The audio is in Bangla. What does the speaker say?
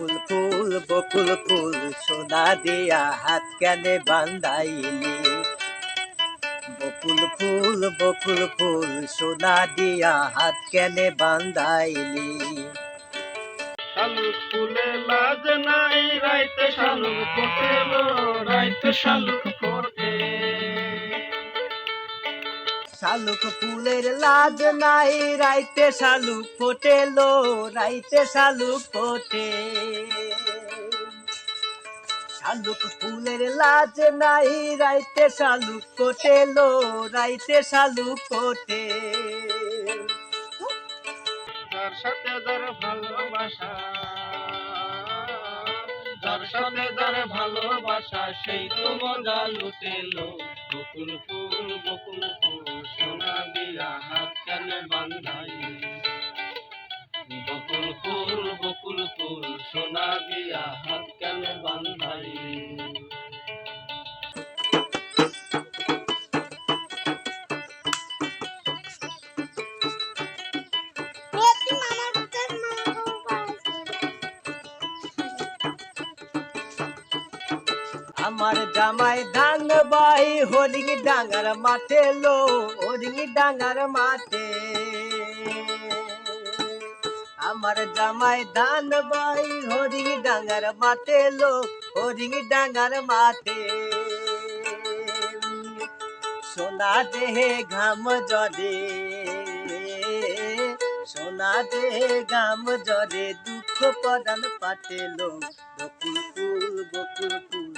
বকুল ফুল বকুল ফুল, সোনা দিয়া হাত কেনে বান্ধাইলি। বকুল ফুল বকুল ফুল, সোনা দিয়া হাত কেনে বান্ধাইলি। শালুক ফুলে লাজ নাই, রাইতে শালুক ফুটেলো রাইতে শালুক শালুক ফুলের লাজ নাই, রাইতে শালুক ফোটেলো, রাইতে শালুক ফোটে। শালুক ফুলের লাজ নাই, রাইতে শালুক ফোটেলো, রাইতে শালুক ফোটে। যার সাথে ভালোবাসা যার সাথে যার ভালোবাসা সেই তো মজা লুটেলো বকুল ফুল বকুল ফুল, সোনা দিয়া হাত কেন বান্ধাই বকুল ফুল বকুল ফুল, সোনা দিয়া হাত আমার জামাই ধান বাই হরিং ডাঙ্গার মাঠে লো হরিং ডাঙ্গার মাঠে। আমার জামাই ধান বাই হরিং ডাঙ্গার মাঠে লো হরিং ডাঙ্গার মাঠে। সোনা দেহে ঘাম জরে সোনা দেহে ঘাম জরে দুঃখ প্রদান পাটেলো বকুল বকুল